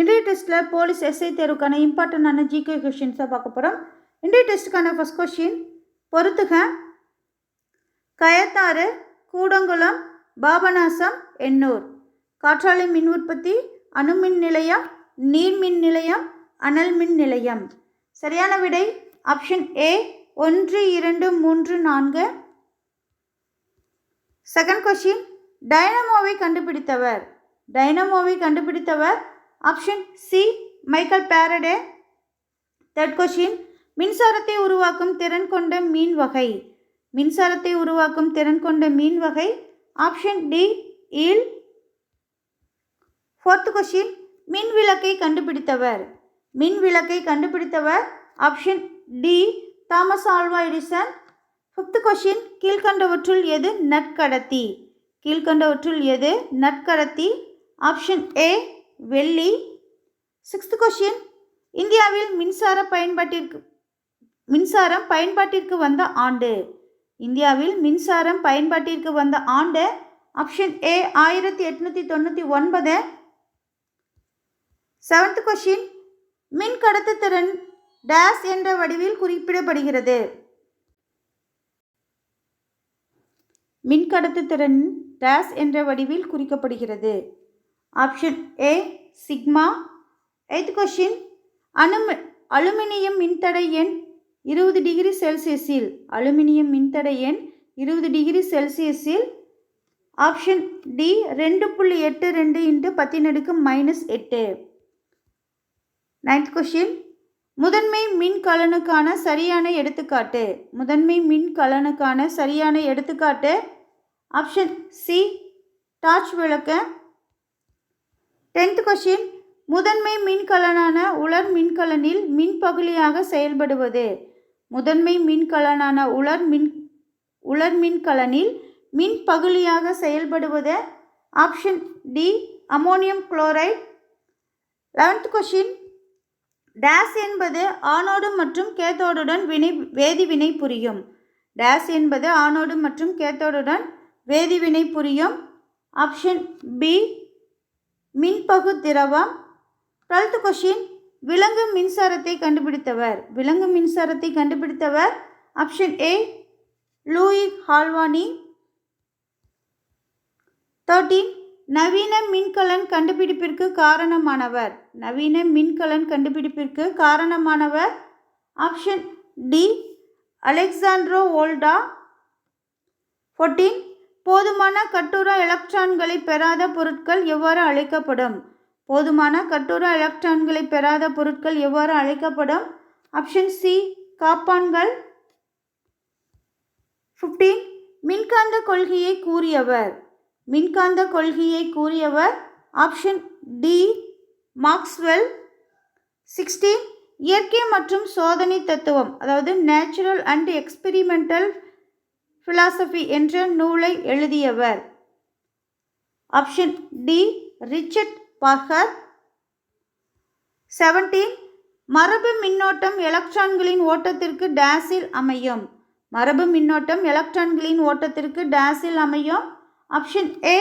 இன்றைய டெஸ்ட்டில் police SI தேர்வுக்கான இம்பார்ட்டண்டான ஜிகே கொஷின்ஸாக பார்க்க போகிறோம் இன்றைய டெஸ்ட்டுக்கான ஃபஸ்ட் கொஷின் பொறுத்துக. கயத்தாறு கூடங்குளம் பாபநாசம் எண்ணூர். காற்றாலை மின் உற்பத்தி அணுமின் நிலையம் நீர்மின் நிலையம் அனல் மின் நிலையம். சரியான விடை ஆப்ஷன் ஏ ஒன்று இரண்டு மூன்று நான்கு. செகண்ட் கொஷின் டைனமோவை கண்டுபிடித்தவர். டைனமோவை கண்டுபிடித்தவர் option C Michael Faraday third question மின்சாரத்தை உருவாக்கும் திறன் கொண்ட மீன் வகை. மின்சாரத்தை உருவாக்கும் திறன் கொண்ட மீன் வகை. Option D eel fourth question மின் விளக்கை கண்டுபிடித்தவர். மின் விளக்கை கண்டுபிடித்தவர். Option D Thomas Alva Edison fifth question கீழ்கண்டவற்றுள் எது நற்கடத்தி? கீழ்கண்டவற்றுள் எது நற்கடத்தி? ஆப்ஷன் ஏ வெள்ளி. சிக்ஸ்த் கொஷின் இந்தியாவில் மின்சார பயன்பாட்டிற்கு மின்சாரம் பயன்பாட்டிற்கு வந்த ஆண்டு. இந்தியாவில் மின்சாரம் பயன்பாட்டிற்கு வந்த ஆண்டு ஆப்ஷன் ஏ ஆயிரத்தி எட்நூற்றி தொண்ணூற்றி ஒன்பது. செவன்த் கொஷின் மின் கடத்துத்திறன் டேஸ் என்ற வடிவில் குறிப்பிடப்படுகிறது. மின் கடத்துத்திறன் டேஸ் என்ற வடிவில் குறிக்கப்படுகிறது. Option A sigma. Eighth question அனும aluminium மின்தடை எண் இருபது டிகிரி செல்சியஸில். அலுமினியம் மின்தடை எண் இருபது டிகிரி செல்சியஸில். ஆப்ஷன் டி ரெண்டு புள்ளி எட்டு ரெண்டு இன்ட்டு பத்தினடுக்கு மைனஸ் எட்டு. நைன்த் கொஷின் முதன்மை மின் கலனுக்கான சரியான எடுத்துக்காட்டு. முதன்மை மின் கலனுக்கான சரியான எடுத்துக்காட்டு. ஆப்ஷன் சி டார்ச் விளக்க டென்த் கொஷின் முதன்மை மின்கலனான உலர் மின்கலனில் மின்பகுலியாக செயல்படுவது. முதன்மை மின்கலனான உலர் மின் உலர் மின்கலனில் மின்பகுலியாக செயல்படுவது. Option D ammonium chloride eleventh question days என்பது ஆனோடு மற்றும் கேத்தோடுடன் வினை வேதிவினை புரியும். டேஸ் என்பது ஆனோடு மற்றும் கேத்தோடுடன் வேதிவினை புரியும். ஆப்ஷன் பி மின்பகு திரவம். டுவெல்த் கொஷின் விலங்கு மின்சாரத்தை கண்டுபிடித்தவர். விலங்கு மின்சாரத்தை கண்டுபிடித்தவர் option A Luigi Galvani. Thirteen நவீன மின்கலன் கண்டுபிடிப்பிற்கு காரணமானவர். நவீன மின்கலன் கண்டுபிடிப்பிற்கு காரணமானவர் option D Alessandro Volta fourteen போதுமான கட்டுரா எலக்ட்ரான்களை பெறாத பொருட்கள் எவ்வாறு அழைக்கப்படும் போதுமான கட்டுரா எலக்ட்ரான்களை பெறாத பொருட்கள் எவ்வாறு அழைக்கப்படும் ஆப்ஷன் சி காப்பான்கள் ஃபிஃப்டீன் மின்காந்த கொள்கையை கூறியவர். மின்காந்த கொள்கையை கூறியவர் ஆப்ஷன் டி மார்க்ஸ்வெல் சிக்ஸ்டீன் இயற்கை மற்றும் சோதனை தத்துவம் அதாவது நேச்சுரல் அண்ட் எக்ஸ்பெரிமெண்டல் ஃபிலாசபி என்ற நூலை எழுதியவர். ஆப்ஷன் டி ரிச்சர்ட் பாகர் செவன்டீன் மரபு மின்னோட்டம் எலக்ட்ரான்களின் ஓட்டத்திற்கு டேஸில் அமையும். மரபு மின்னோட்டம் எலக்ட்ரான்களின் ஓட்டத்திற்கு டேஸில் அமையும். ஆப்ஷன் ஏ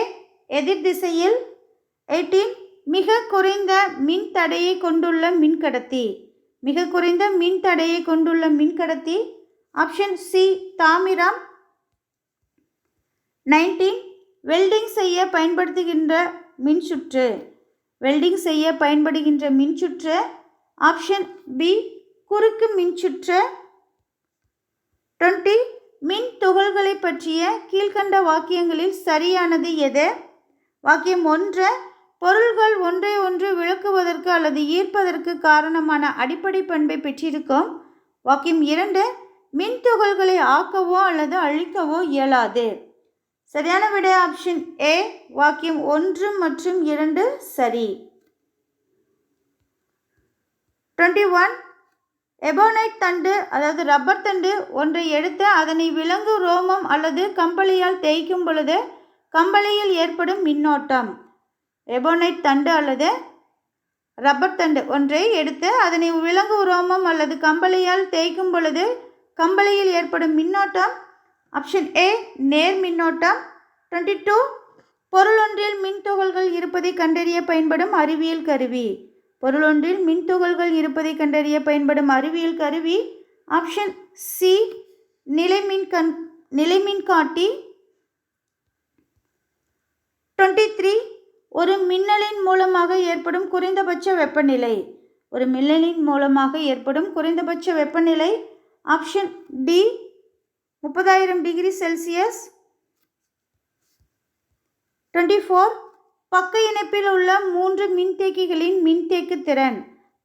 எதிர் திசையில். எயிட்டீன் மிக குறைந்த மின் தடையை கொண்டுள்ள மின்கடத்தி. மிக குறைந்த மின் தடையை கொண்டுள்ள மின்கடத்தி. ஆப்ஷன் சி தாமிரம். நைன்டீன். வெல்டிங் செய்ய பயன்படுத்துகின்ற மின்சுற்று. வெல்டிங் செய்ய பயன்படுகின்ற மின்சுற்று. ஆப்ஷன் பி குறுக்கு மின்சுற்று. டுவெண்ட்டி மின் துகள்களை பற்றிய கீழ்கண்ட வாக்கியங்களில் சரியானது எது? வாக்கியம் ஒன்று பொருள்கள் ஒன்றை ஒன்று விளக்குவதற்கு அல்லது ஈர்ப்பதற்கு காரணமான அடிப்படை பண்பை பெற்றிருக்கும். வாக்கியம் இரண்டு மின் துகள்களை ஆக்கவோ அல்லது அழிக்கவோ இயலாது. சரியான விடை ஆப்ஷன் ஏ வாக்கியம் ஒன்று மற்றும் இரண்டு சரி. டுவெண்ட்டி ஒன் எபோனைட் தண்டு அதாவது ரப்பர் தண்டு ஒன்றை எடுத்து அதனை விலங்கு ரோமம் அல்லது கம்பளியால் தேய்க்கும் பொழுது கம்பளியில் ஏற்படும் மின்னோட்டம். எபோனைட் தண்டு அல்லது ரப்பர் தண்டு ஒன்றை எடுத்து அதனை விலங்கு ரோமம் அல்லது கம்பளியால் தேய்க்கும் பொழுது கம்பளியில் ஏற்படும் மின்னோட்டம் ஆப்ஷன் ஏ நேர் மின்னோட்டம். டுவெண்ட்டி டூ பொருளொன்றில் மின்துகள்கள் இருப்பதை கண்டறிய பயன்படும் அறிவியல் கருவி. பொருளொன்றில் மின்துகள்கள் இருப்பதை கண்டறிய பயன்படும் அறிவியல் கருவி. ஆப்ஷன் சி நிலைமின் கண் நிலைமின் காட்டி. டுவெண்ட்டி த்ரீ ஒரு மின்னலின் மூலமாக ஏற்படும் குறைந்தபட்ச வெப்பநிலை. ஒரு மின்னலின் மூலமாக ஏற்படும் குறைந்தபட்ச வெப்பநிலை. ஆப்ஷன் டி முப்பதாயிரம் டிகிரி செல்சியஸ். Twenty four. பக்க இணைப்பில் உள்ள மூன்று மின்தேக்கிகளின் மின்தேக்கு திறன்.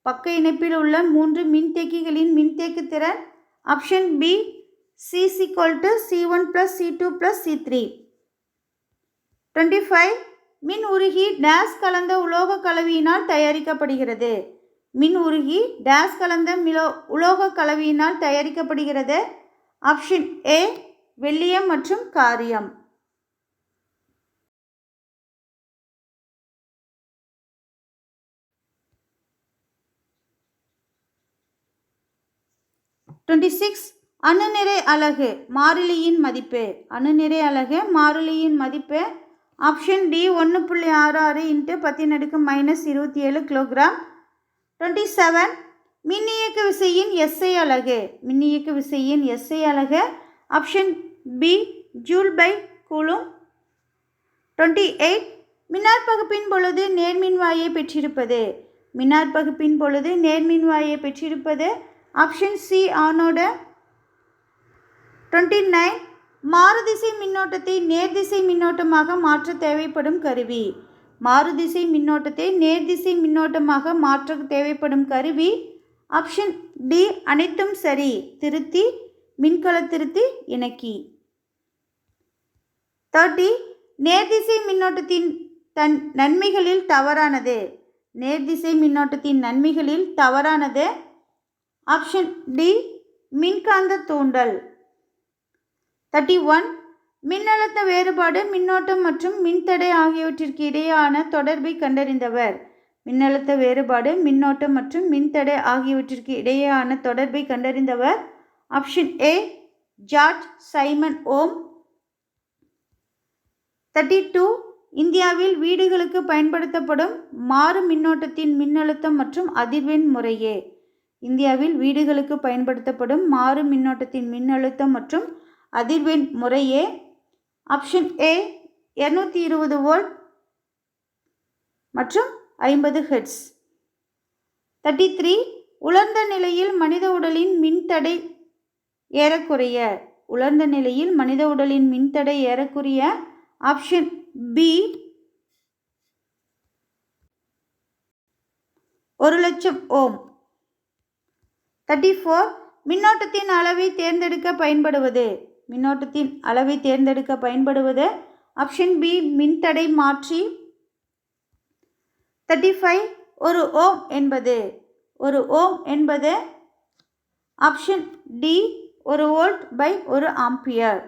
பக்க இணைப்பில் உள்ள மூன்று மின்தேக்கிகளின் மின்தேக்கு திறன். Option B C equal to C one plus C two plus C three twenty five. மின் உருகி டேஸ் கலந்த உலோக கலவையினால் தயாரிக்கப்படுகிறது. மின் உருகி டேஸ் கலந்த மிலோ உலோக கலவையினால் தயாரிக்கப்படுகிறது. ஆப்ஷன் ஏ வெள்ளியம் மற்றும் காரியம். டுவெண்ட்டி சிக்ஸ் அணுநிறை அலகு மாறிலியின் மதிப்பு. அணுநிறை அலகு மாறிலியின் மதிப்பு. ஆப்ஷன் டி ஒன்று புள்ளி ஆறு ஆறு இன்ட்டு பத்தின் அடுக்கு மைனஸ் இருபத்தி ஏழு கிலோகிராம் டுவெண்ட்டி செவன் மின்னியக்கு விசையின் எஸ்ஐ அலகு மின்னியக்கு விசையின் எஸ்ஐ அலகு option B joule per coulomb twenty eight மின்னார் பகுப்பின் பொழுது நேர்மின்வாயை பெற்றிருப்பது. மின்னார் பகுப்பின் பொழுது நேர்மின்வாயை பெற்றிருப்பது. ஆப்ஷன் சி ஆனோட டுவெண்ட்டி நைன் மாறுதிசை மின்னோட்டத்தை நேர்திசை மின்னோட்டமாக மாற்ற தேவைப்படும் கருவி. மாறுதிசை மின்னோட்டத்தை நேர்திசை மின்னோட்டமாக மாற்ற தேவைப்படும் கருவி ஆப்ஷன் டி அனைத்தும் சரி. திருத்தி மின்கல திருத்தி இணக்கி. தேர்ட்டி நேர்திசை மின்னோட்டத்தின் தன் நன்மைகளில் தவறானது. நேர்திசை மின்னோட்டத்தின் நன்மைகளில் தவறானது. ஆப்ஷன் டி மின்காந்த தூண்டல். தேர்ட்டி ஒன் மின்னழுத்த வேறுபாடு மின்னோட்டம் மற்றும் மின்தடை ஆகியவற்றிற்கு இடையேயான தொடர்பை கண்டறிந்தவர். மின்னழுத்த வேறுபாடு மின்னோட்டம் மற்றும் மின்தடை ஆகியவற்றிற்கு இடையேயான தொடர்பை கண்டறிந்தவர் option A George Simon Ohm. Thirty two இந்தியாவில் வீடுகளுக்கு பயன்படுத்தப்படும் மாறு மின்னோட்டத்தின் மின்னழுத்தம் மற்றும் அதிர்வெண் முறையே. இந்தியாவில் வீடுகளுக்கு பயன்படுத்தப்படும் மாறு மின்னோட்டத்தின் மின்னழுத்தம் மற்றும் அதிர்வெண் முறையே. ஆப்ஷன் ஏ இரநூத்தி இருபது வோல்ட் மற்றும் ஐம்பது ஹெட்ஸ் தேர்ட்டி த்ரீ உலர்ந்த நிலையில் மனித உடலின் மின்தடை ஏறக்குறைய உலர்ந்த நிலையில் மனித உடலின் மின்தடை ஏறக்குறைய ஆப்ஷன் பி ஒரு லட்சம் ஓம். தேர்ட்டி ஃபோர் மின்னோட்டத்தின் அளவை தேர்ந்தெடுக்க பயன்படுவது. மின்னோட்டத்தின் அளவை தேர்ந்தெடுக்க பயன்படுவது ஆப்ஷன் பி மின்தடை மாற்றி தேர்ட்டி ஃபைவ் ஒரு ஓம் என்பது ஒரு ஓம் என்பது ஆப்ஷன் டி ஒரு வோல்ட் பை ஒரு ஆம்பியர்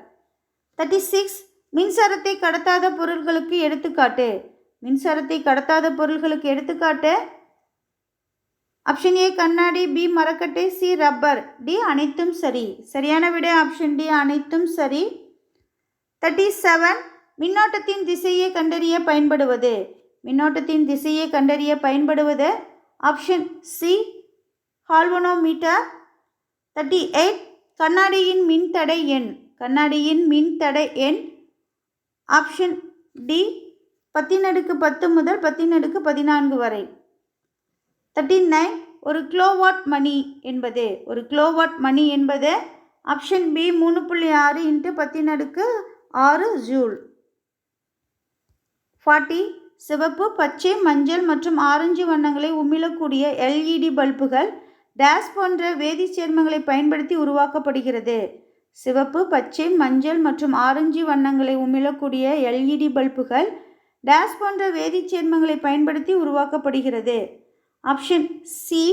தேர்ட்டி சிக்ஸ் மின்சாரத்தை கடத்தாத பொருள்களுக்கு எடுத்துக்காட்டு. மின்சாரத்தை கடத்தாத பொருள்களுக்கு எடுத்துக்காட்டு. ஆப்ஷன் ஏ கண்ணாடி பி மரக்கட்டை சி ரப்பர் டி அனைத்தும் சரி. சரியான விடை ஆப்ஷன் டி அனைத்தும் சரி. தேர்ட்டி செவன் மின்னோட்டத்தின் திசையை கண்டறிய பயன்படுவது. மின்னோட்டத்தின் திசையை கண்டறிய பயன்படுவது option C galvanometer thirty eight கண்ணாடியின் மின்தடை எண். கண்ணாடியின் மின்தடை எண். ஆப்ஷன் டி பத்தினடுக்கு பத்து முதல் பத்தினடுக்கு பதினான்கு வரை. தேர்ட்டி நைன் ஒரு கிலோவாட் மணி என்பது. ஒரு கிலோவாட் மணி என்பது ஆப்ஷன் பி மூணு புள்ளி ஆறு இன்ட்டு பத்தினடுக்கு ஆறு ஜூல். ஃபார்ட்டி சிவப்பு பச்சை மஞ்சள் மற்றும் ஆரஞ்சு வண்ணங்களை உமிழக்கூடிய எல்இடி பல்புகள் டேஸ் போன்ற வேதி சேர்மங்களை பயன்படுத்தி உருவாக்கப்படுகிறது. சிவப்பு பச்சை மஞ்சள் மற்றும் ஆரஞ்சு வண்ணங்களை உமிழக்கூடிய எல்இடி பல்புகள் டேஸ் போன்ற வேதிச் சேர்மங்களை பயன்படுத்தி உருவாக்கப்படுகிறது. ஆப்ஷன் சி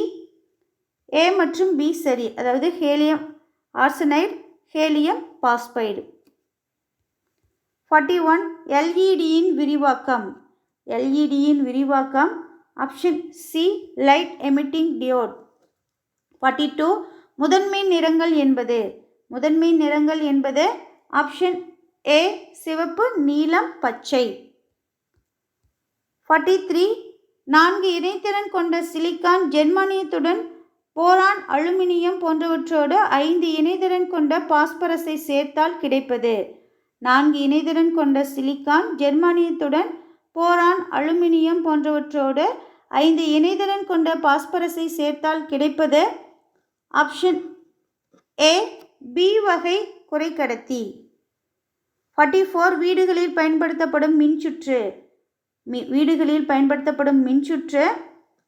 ஏ மற்றும் பி சரி. அதாவது gallium arsenide gallium phosphide. Forty one எல்இடியின் விரிவாக்கம். எல்இடியின் விரிவாக்கம் option C light emitting diode forty two முதன்மை நிறங்கள் என்பது. முதன்மை நிறங்கள் என்பது ஆப்ஷன் ஏ சிவப்பு நீலம் பச்சை. ஃபார்ட்டி த்ரீ நான்கு இணைத்திறன் கொண்ட சிலிக்கான் ஜெர்மானியத்துடன் போரான் அலுமினியம் போன்றவற்றோடு ஐந்து இணைதிறன் கொண்ட பாஸ்பரஸை சேர்த்தால் கிடைப்பது. நான்கு இணைதிறன் கொண்ட சிலிக்கான் ஜெர்மானியத்துடன் போரான் அலுமினியம் போன்றவற்றோடு ஐந்து இணைதிறன் கொண்ட பாஸ்பரஸை சேர்த்தால் கிடைப்பது? ஆப்ஷன் ஏ பி வகை குறைக்கடத்தி. ஃபார்ட்டி ஃபோர் வீடுகளில் பயன்படுத்தப்படும் மின்சுற்று. மி வீடுகளில் பயன்படுத்தப்படும் மின்சுற்று.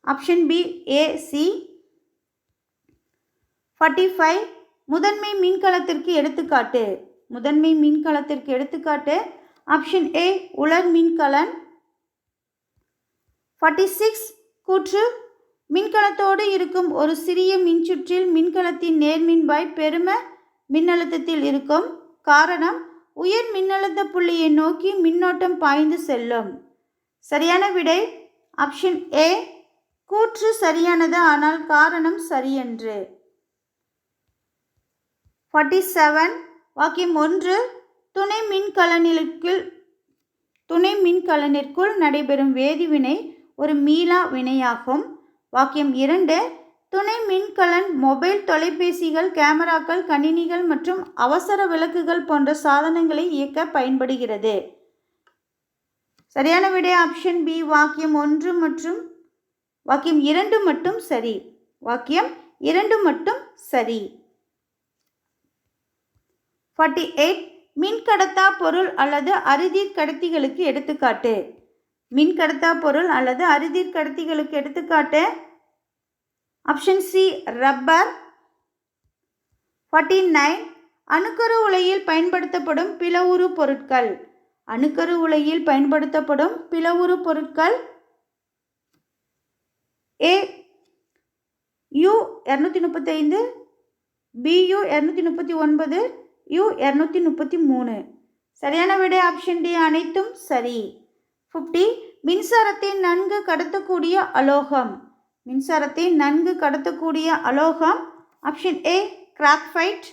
Option B AC forty five முதன்மை மின்கலத்திற்கு எடுத்துக்காட்டு. முதன்மை மின்கலத்திற்கு எடுத்துக்காட்டு. ஆப்ஷன் ஏ உலர் மின்கலன். ஃபார்ட்டி சிக்ஸ் கூற்று. மின்கலத்தோடு இருக்கும் ஒரு சிறிய மின்சுற்றில் மின்கலத்தின் நேர்மின்வாய் பெரும மின்னழுத்தத்தில் இருக்கும். காரணம் உயர் மின்னழுத்த புள்ளியை நோக்கி மின்னோட்டம் பாய்ந்து செல்லும். சரியான விடை ஆப்ஷன் ஏ கூற்று சரியானது ஆனால் காரணம் சரியன்று. ஃபார்ட்டி செவன் வாக்கியம் ஒன்று. துணை மின்கலனிற்குள் துணை மின்கலனிற்குள் நடைபெறும் வேதிவினை ஒரு மீளா வினையாகும். வாக்கியம் இரண்டு. துணை மின்கலன் மொபைல் தொலைபேசிகள் கேமராக்கள் கணினிகள் மற்றும் அவசர விளக்குகள் போன்ற சாதனங்களை இயக்க பயன்படுகிறது. சரியான விடை ஆப்ஷன் பி. வாக்கியம் ஒன்று மற்றும் வாக்கியம் இரண்டு மட்டும் சரி. வாக்கியம் இரண்டு மட்டும் சரி. ஃபார்ட்டி எயிட் மின்கடத்தா பொருள் அல்லது அறுதி கடத்திகளுக்கு எடுத்துக்காட்டு. மின்கடத்தா பொருள் அல்லது அறுதிர் கடத்திகளுக்கு எடுத்துக்காட்டு option C rubber forty nine அணுக்கரு உலையில் பயன்படுத்தப்படும் பிளவுரு பொருட்கள். அணுக்கரு உலையில் பயன்படுத்தப்படும் பிளவுறு பொருட்கள். ஏ யு இரநூத்தி முப்பத்தைந்து பியு இரநூத்தி முப்பத்தி ஒன்பது யு இரநூத்தி முப்பத்தி மூணு. சரியான விடை ஆப்ஷன் டி அனைத்தும் சரி. ஃபிஃப்டி மின்சாரத்தை நன்கு கடத்தக்கூடிய அலோகம். மின்சாரத்தை நன்கு கடத்தக்கூடிய அலோகம் ஆப்ஷன் ஏ கிராக்ஃபைட்